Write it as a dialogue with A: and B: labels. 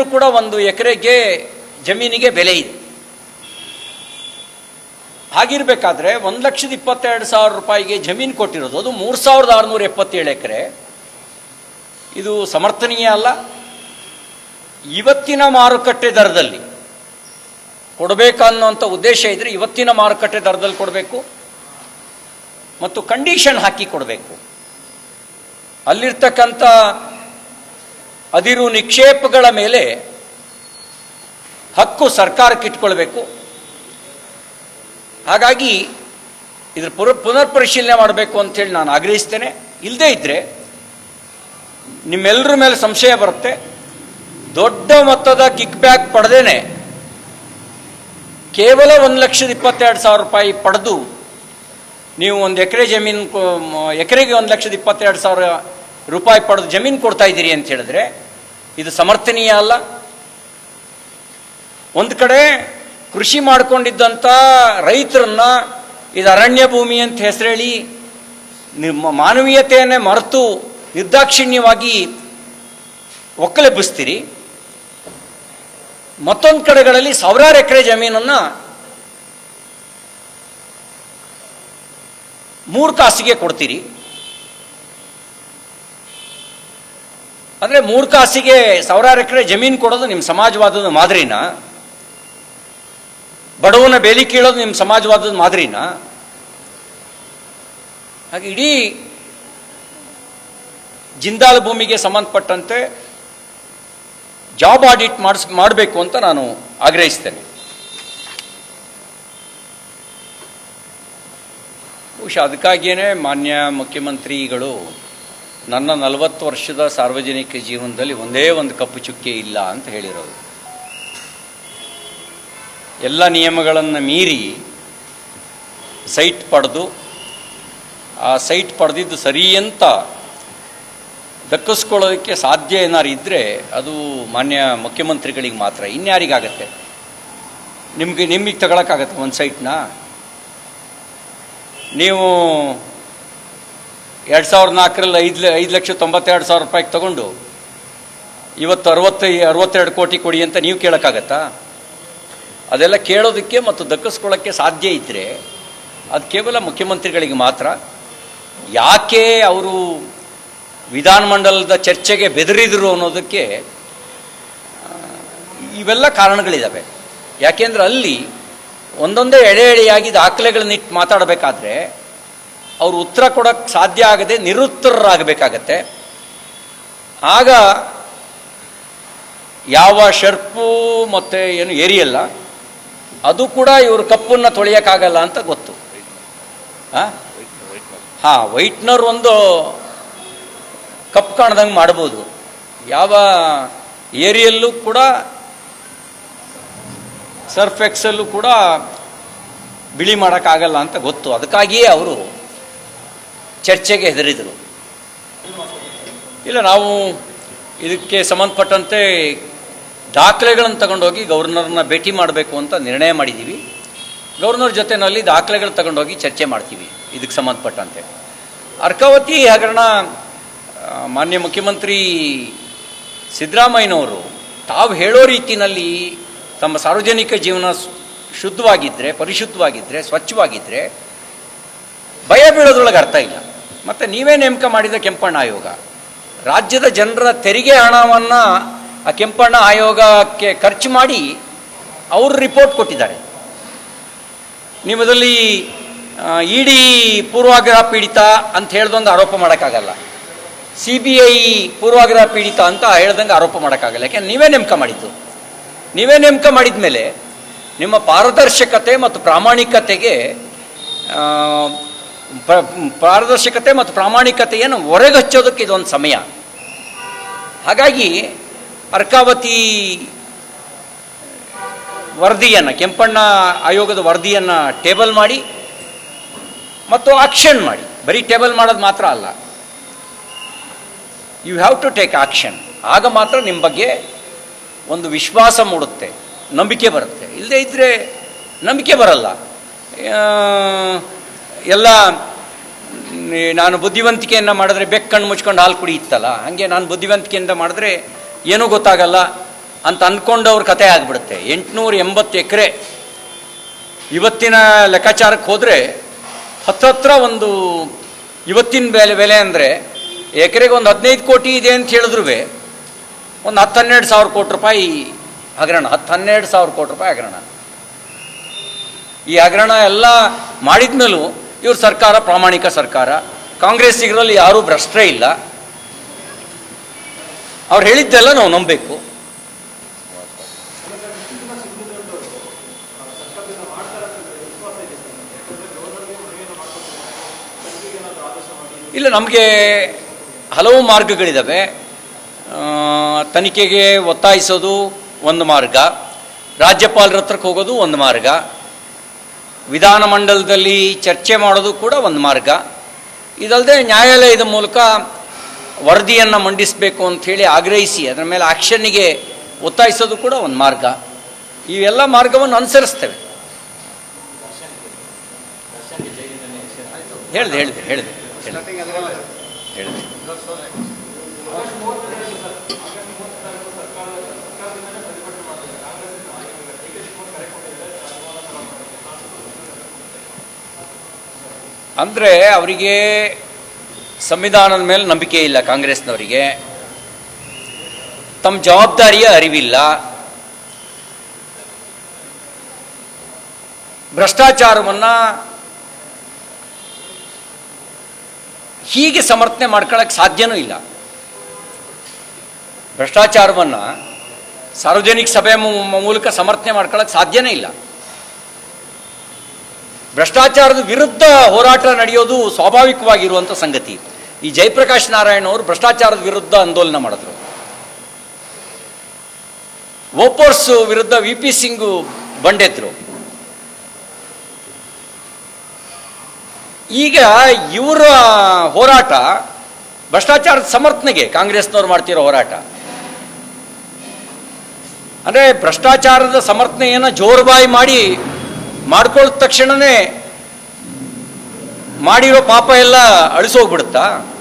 A: ಕೂಡ ಒಂದು ಎಕರೆಗೆ ಜಮೀನಿಗೆ ಬೆಲೆ ಇದೆ. ಹಾಗಿರ್ಬೇಕಾದ್ರೆ ಒಂದು ಲಕ್ಷದ ಇಪ್ಪತ್ತೆರಡು ಸಾವಿರ ರೂಪಾಯಿಗೆ ಜಮೀನು ಕೊಟ್ಟಿರೋದು, ಅದು ಮೂರು ಸಾವಿರದ ಆರುನೂರ ಎಪ್ಪತ್ತೇಳು ಎಕರೆ. ಇದು ಸಮರ್ಥನೀಯ ಅಲ್ಲ? ಇವತ್ತಿನ ಮಾರುಕಟ್ಟೆ ದರದಲ್ಲಿ ಕೊಡಬೇಕನ್ನೋಂಥ ಉದ್ದೇಶ ಇದ್ರೆ ಇವತ್ತಿನ ಮಾರುಕಟ್ಟೆ ದರದಲ್ಲಿ ಕೊಡಬೇಕು ಮತ್ತು ಕಂಡೀಷನ್ ಹಾಕಿ ಕೊಡಬೇಕು. ಅಲ್ಲಿರ್ತಕ್ಕಂಥ ಅದಿರು ನಿಕ್ಷೇಪಗಳ ಮೇಲೆ ಹಕ್ಕು ಸರ್ಕಾರಕ್ಕೆ ಇಟ್ಕೊಳ್ಬೇಕು. ಹಾಗಾಗಿ ಇದ್ರ ಪುನರ್ ಪುನರ್ ಪರಿಶೀಲನೆ ಮಾಡಬೇಕು ಅಂತೇಳಿ ನಾನು ಆಗ್ರಹಿಸ್ತೇನೆ. ಇಲ್ಲದೇ ಇದ್ದರೆ ನಿಮ್ಮೆಲ್ಲರ ಮೇಲೆ ಸಂಶಯ ಬರುತ್ತೆ. ದೊಡ್ಡ ಮೊತ್ತದ ಕಿಕ್ ಬ್ಯಾಕ್ ಪಡೆದೇನೆ ಕೇವಲ ಒಂದು ಲಕ್ಷದ ಇಪ್ಪತ್ತೆರಡು ಸಾವಿರ ರೂಪಾಯಿ ಪಡೆದು ನೀವು ಒಂದು ಎಕರೆ ಜಮೀನು ಎಕರೆಗೆ ಒಂದು ಲಕ್ಷದ ಇಪ್ಪತ್ತೆರಡು ಸಾವಿರ ರೂಪಾಯಿ ಪಡೆದು ಜಮೀನು ಕೊಡ್ತಾ ಇದ್ದೀರಿ ಅಂತ ಹೇಳಿದ್ರೆ ಇದು ಸಮರ್ಥನೀಯ ಅಲ್ಲ? ಒಂದು ಕಡೆ ಕೃಷಿ ಮಾಡಿಕೊಂಡಿದ್ದಂಥ ರೈತರನ್ನ ಇದು ಅರಣ್ಯ ಭೂಮಿ ಅಂತ ಹೆಸರೇಳಿ ನಿಮ್ಮ ಮಾನವೀಯತೆಯನ್ನೇ ಮರೆತು ನಿರ್ದಾಕ್ಷಿಣ್ಯವಾಗಿ ಒಕ್ಕಲೆಬ್ಬಿಸ್ತೀರಿ ಮತ್ತೊಂದು ಕಡೆಗಳಲ್ಲಿ ಸಾವಿರಾರು ಎಕರೆ ಜಮೀನನ್ನು ಮೂರು ಕಾಸಿಗೆ ಕೊಡ್ತೀರಿ. ಅಂದರೆ ಮೂರ್ ಕಾಸಿಗೆ ಸಾವಿರಾರು ಎಕರೆ ಜಮೀನು ಕೊಡೋದು ನಿಮ್ಮ ಸಮಾಜವಾದದ ಮಾದರಿನ? ಬಡವನ ಬೇಲಿ ಕೀಳೋದು ನಿಮ್ಮ ಸಮಾಜವಾದದ ಮಾದರಿನ? ಹಾಗೆ ಇಡೀ ಜಿಂದಾಲ್ ಭೂಮಿಗೆ ಸಂಬಂಧಪಟ್ಟಂತೆ ಜಾಬ್ ಆಡಿಟ್ ಮಾಡಿಸ್, ಮಾಡಬೇಕು ಅಂತ ನಾನು ಆಗ್ರಹಿಸ್ತೇನೆ. ಬಹುಶಃ ಅದಕ್ಕಾಗಿಯೇ ಮಾನ್ಯ ಮುಖ್ಯಮಂತ್ರಿಗಳು ನನ್ನ ನಲವತ್ತು ವರ್ಷದ ಸಾರ್ವಜನಿಕ ಜೀವನದಲ್ಲಿ ಒಂದೇ ಒಂದು ಕಪ್ಪು ಚುಕ್ಕೆ ಇಲ್ಲ ಅಂತ ಹೇಳಿರೋದು. ಎಲ್ಲ ನಿಯಮಗಳನ್ನು ಮೀರಿ ಸೈಟ್ ಪಡೆದು, ಆ ಸೈಟ್ ಪಡೆದಿದ್ದು ಸರಿ ಅಂತ ದಕ್ಕಿಸ್ಕೊಳ್ಳೋದಕ್ಕೆ ಸಾಧ್ಯ ಏನಾರು ಇದ್ದರೆ ಅದು ಮಾನ್ಯ ಮುಖ್ಯಮಂತ್ರಿಗಳಿಗೆ ಮಾತ್ರ. ಇನ್ಯಾರಿಗಾಗತ್ತೆ? ನಿಮಗೆ ನಿಮಗೆ ತಗೊಳಕ್ಕಾಗತ್ತೆ ಒಂದು ಸೈಟ್ನ? ನೀವು ಎರಡು ಸಾವಿರದ ನಾಲ್ಕರಲ್ಲಿ ಐದು ಐದು ಲಕ್ಷ ತೊಂಬತ್ತೆರಡು ಸಾವಿರ ರೂಪಾಯಿಗೆ ತಗೊಂಡು, ಇವತ್ತು ಅರವತ್ತೈ, ಅರವತ್ತೆರಡು ಕೋಟಿ ಕೊಡಿ ಅಂತ ನೀವು ಕೇಳೋಕ್ಕಾಗತ್ತಾ? ಅದೆಲ್ಲ ಕೇಳೋದಕ್ಕೆ ಮತ್ತು ದಕ್ಕಿಸ್ಕೊಳ್ಳೋಕ್ಕೆ ಸಾಧ್ಯ ಇದ್ದರೆ ಅದು ಕೇವಲ ಮುಖ್ಯಮಂತ್ರಿಗಳಿಗೆ ಮಾತ್ರ. ಯಾಕೆ ಅವರು ವಿಧಾನಮಂಡಲದ ಚರ್ಚೆಗೆ ಬೆದರಿದರು ಅನ್ನೋದಕ್ಕೆ ಇವೆಲ್ಲ ಕಾರಣಗಳಿದ್ದಾವೆ ಯಾಕೆಂದ್ರೆ ಅಲ್ಲಿ ಒಂದೊಂದೇ ಎಳೆ ಎಳೆಯಾಗಿ ದಾಖಲೆಗಳನ್ನಿಟ್ಟು ಮಾತಾಡಬೇಕಾದ್ರೆ ಅವರು ಉತ್ತರ ಕೊಡೋಕ್ಕೆ ಸಾಧ್ಯ ಆಗದೆ ನಿರುತ್ತರರಾಗಬೇಕಾಗತ್ತೆ. ಆಗ ಯಾವ ಶರ್ಪು ಮತ್ತು ಏನು ಏರಿಯಲ್ಲ, ಅದು ಕೂಡ ಇವರು ಕಪ್ಪನ್ನು ತೊಳೆಯೋಕ್ಕಾಗಲ್ಲ ಅಂತ ಗೊತ್ತು. ಹಾಂ, ವೈಟ್ನರ್ ಒಂದು ಕಪ್ಪು ಕಾಣ್ದಂಗೆ ಮಾಡ್ಬೋದು. ಯಾವ ಏರಿಯಲ್ಲೂ ಕೂಡ, ಸರ್ಫ್ ಎಕ್ಸಲ್ಲೂ ಕೂಡ ಬಿಳಿ ಮಾಡೋಕ್ಕಾಗಲ್ಲ ಅಂತ ಗೊತ್ತು. ಅದಕ್ಕಾಗಿಯೇ ಅವರು ಚರ್ಚೆಗೆ ಹೆದರಿದರು ಇಲ್ಲ, ನಾವು ಇದಕ್ಕೆ ಸಂಬಂಧಪಟ್ಟಂತೆ ದಾಖಲೆಗಳನ್ನು ತಗೊಂಡೋಗಿ ಗವರ್ನರ್ನ ಭೇಟಿ ಮಾಡಬೇಕು ಅಂತ ನಿರ್ಣಯ ಮಾಡಿದ್ದೀವಿ. ಗವರ್ನರ್ ಜೊತೆನಲ್ಲಿ ದಾಖಲೆಗಳು ತಗೊಂಡೋಗಿ ಚರ್ಚೆ ಮಾಡ್ತೀವಿ ಇದಕ್ಕೆ ಸಂಬಂಧಪಟ್ಟಂತೆ. ಅರ್ಕಾವತಿ ಹಗರಣ ಮಾನ್ಯ ಮುಖ್ಯಮಂತ್ರಿ ಸಿದ್ದರಾಮಯ್ಯನವರು ತಾವು ಹೇಳೋ ರೀತಿಯಲ್ಲಿ ತಮ್ಮ ಸಾರ್ವಜನಿಕ ಜೀವನ ಶುದ್ಧವಾಗಿದ್ದರೆ ಪರಿಶುದ್ಧವಾಗಿದ್ದರೆ ಸ್ವಚ್ಛವಾಗಿದ್ದರೆ ಭಯ ಬೀಳೋದ್ರೊಳಗೆ ಅರ್ಥ ಇಲ್ಲ. ಮತ್ತು ನೀವೇ ನೇಮಕ ಮಾಡಿದ ಕೆಂಪಣ್ಣ ಆಯೋಗ. ರಾಜ್ಯದ ಜನರ ತೆರಿಗೆ ಹಣವನ್ನು ಆ ಕೆಂಪಣ್ಣ ಆಯೋಗಕ್ಕೆ ಖರ್ಚು ಮಾಡಿ ಅವರು ರಿಪೋರ್ಟ್ ಕೊಟ್ಟಿದ್ದಾರೆ. ನಿಮ್ಮದಲ್ಲಿ ಅದರಲ್ಲಿ ಇಡಿ ಪೂರ್ವಾಗ್ರಹ ಪೀಡಿತ ಅಂತ ಹೇಳ್ದೊಂದು ಆರೋಪ ಮಾಡೋಕ್ಕಾಗಲ್ಲ. ಸಿ ಬಿ ಐ ಪೂರ್ವಾಗ್ರಹ ಪೀಡಿತ ಅಂತ ಹೇಳ್ದಂಗೆ ಆರೋಪ ಮಾಡೋಕ್ಕಾಗಲ್ಲ. ಯಾಕೆಂದ್ರೆ ನೀವೇ ನೇಮಕ ಮಾಡಿದ್ದು. ನೀವೇ ನೇಮಕ ಮಾಡಿದ ಮೇಲೆ ನಿಮ್ಮ ಪಾರದರ್ಶಕತೆ ಮತ್ತು ಪ್ರಾಮಾಣಿಕತೆಗೆ ಪಾರದರ್ಶಕತೆ ಮತ್ತು ಪ್ರಾಮಾಣಿಕತೆಯನ್ನು ಹೊರಗಚ್ಚೋದಕ್ಕೆ ಇದೊಂದು ಸಮಯ. ಹಾಗಾಗಿ ಅರ್ಕಾವತಿ ವರದಿಯನ್ನು, ಕೆಂಪಣ್ಣ ಆಯೋಗದ ವರದಿಯನ್ನು ಟೇಬಲ್ ಮಾಡಿ ಮತ್ತು ಆಕ್ಷನ್ ಮಾಡಿ. ಬರೀ ಟೇಬಲ್ ಮಾಡೋದು ಮಾತ್ರ ಅಲ್ಲ. You have to take action ಆಗ ಮಾತ್ರ ನಿಮ್ಮ ಬಗ್ಗೆ ಒಂದು ವಿಶ್ವಾಸ ಮೂಡುತ್ತೆ, ನಂಬಿಕೆ ಬರುತ್ತೆ. ಇಲ್ಲದೇ ಇದ್ದರೆ ನಂಬಿಕೆ ಬರಲ್ಲ. ಎಲ್ಲ ನಾನು ಬುದ್ಧಿವಂತಿಕೆಯನ್ನು ಮಾಡಿದ್ರೆ ಬೆಕ್ಕಣ್ಣು ಮುಚ್ಕೊಂಡು ಹಾಲು ಕುಡಿಯುತ್ತಲ್ಲ ಹಾಗೆ ನಾನು ಬುದ್ಧಿವಂತಿಕೆಯಿಂದ ಮಾಡಿದ್ರೆ ಏನೂ ಗೊತ್ತಾಗಲ್ಲ ಅಂತ ಅಂದ್ಕೊಂಡವ್ರ ಕತೆ ಆಗಿಬಿಡುತ್ತೆ. ಎಂಟುನೂರ ಎಂಬತ್ತು ಎಕರೆ ಇವತ್ತಿನ ಲೆಕ್ಕಾಚಾರಕ್ಕೆ ಹೋದರೆ ಹತ್ತತ್ರ ಒಂದು ಇವತ್ತಿನ ಬೆಲೆ ಬೆಲೆ ಅಂದರೆ ಎಕರೆಗೆ ಒಂದು ಹದಿನೈದು ಕೋಟಿ ಇದೆ ಅಂತ ಹೇಳಿದ್ರು ಒಂದು ಹತ್ತು ಹನ್ನೆರಡು ಸಾವಿರ ಕೋಟಿ ರೂಪಾಯಿ ಹಗರಣ ಹತ್ತು ಹನ್ನೆರಡು ಸಾವಿರ ಕೋಟಿ ರೂಪಾಯಿ ಹಗರಣ. ಈ ಹಗರಣ ಎಲ್ಲ ಮಾಡಿದ ಮೇಲೂ ಇವ್ರ ಸರ್ಕಾರ ಪ್ರಾಮಾಣಿಕ ಸರ್ಕಾರ. ಕಾಂಗ್ರೆಸ್ಸಿಗರಲ್ಲಿ ಯಾರೂ ಭ್ರಷ್ಟರೇ ಇಲ್ಲ. ಅವ್ರು ಹೇಳಿದ್ದೆಲ್ಲ ನಾವು ನಂಬಬೇಕು. ಇಲ್ಲ, ನಮಗೆ ಹಲವು ಮಾರ್ಗಗಳಿದ್ದಾವೆ ತನಿಖೆಗೆ ಒತ್ತಾಯಿಸೋದು ಒಂದು ಮಾರ್ಗ. ರಾಜ್ಯಪಾಲರ ಹತ್ರಕ್ಕೆ ಹೋಗೋದು ಒಂದು ಮಾರ್ಗ. ವಿಧಾನಮಂಡಲದಲ್ಲಿ ಚರ್ಚೆ ಮಾಡೋದು ಕೂಡ ಒಂದು ಮಾರ್ಗ. ಇದಲ್ಲದೆ ನ್ಯಾಯಾಲಯದ ಮೂಲಕ ವರದಿಯನ್ನು ಮಂಡಿಸಬೇಕು ಅಂಥೇಳಿ ಆಗ್ರಹಿಸಿ, ಅದರ ಮೇಲೆ ಆಕ್ಷನ್ನಿಗೆ ಒತ್ತಾಯಿಸೋದು ಕೂಡ ಒಂದು ಮಾರ್ಗ. ಇವೆಲ್ಲ ಮಾರ್ಗವನ್ನು ಅನುಸರಿಸ್ತೇವೆ. ಹೇಳಿದೆ ಹೇಳಿದೆ ಹೇಳಿದೆ ಹೇಳಿದೆ ಹೇಳಿದೆ. ಅಂದರೆ ಅವರಿಗೆ ಸಂವಿಧಾನದ ಮೇಲೆ ನಂಬಿಕೆ ಇಲ್ಲ ಕಾಂಗ್ರೆಸ್ನವರಿಗೆ. ತಮ್ಮ ಜವಾಬ್ದಾರಿಯ ಅರಿವಿಲ್ಲ. ಭ್ರಷ್ಟಾಚಾರವನ್ನು ಹೀಗೆ ಸಮರ್ಥನೆ ಮಾಡ್ಕೊಳ್ಳೋಕ್ಕೆ ಸಾಧ್ಯನೂ ಇಲ್ಲ. ಭ್ರಷ್ಟಾಚಾರವನ್ನು ಸಾರ್ವಜನಿಕ ಸಭೆ ಮೂಲಕ ಸಮರ್ಥನೆ ಮಾಡ್ಕೊಳ್ಳೋಕ್ಕೆ ಸಾಧ್ಯನೇ ಇಲ್ಲ. ಭ್ರಷ್ಟಾಚಾರದ ವಿರುದ್ಧ ಹೋರಾಟ ನಡೆಯೋದು ಸ್ವಾಭಾವಿಕವಾಗಿರುವಂಥ ಸಂಗತಿ. ಈ ಜಯಪ್ರಕಾಶ್ ನಾರಾಯಣ ಅವರು ಭ್ರಷ್ಟಾಚಾರದ ವಿರುದ್ಧ ಆಂದೋಲನ ಮಾಡಿದ್ರು. ಓಪೋರ್ಸ್ ವಿರುದ್ಧ ವಿ ಪಿ ಸಿಂಗ್ ಬಂಡೆದ್ರು. ಈಗ ಇವರ ಹೋರಾಟ ಭ್ರಷ್ಟಾಚಾರದ ಸಮರ್ಥನೆಗೆ ಕಾಂಗ್ರೆಸ್ನವ್ರು ಮಾಡ್ತಿರೋ ಹೋರಾಟ. ಅಂದರೆ ಭ್ರಷ್ಟಾಚಾರದ ಸಮರ್ಥನೆಯನ್ನು ಜೋರುಬಾಯಿ ಮಾಡಿ ಮಾಡ್ಕೊಳ್ಳದ ತಕ್ಷಣವೇ ಮಾಡಿರೋ ಪಾಪ ಎಲ್ಲ ಅಳಿಸೋಗ್ಬಿಡುತ್ತಾ?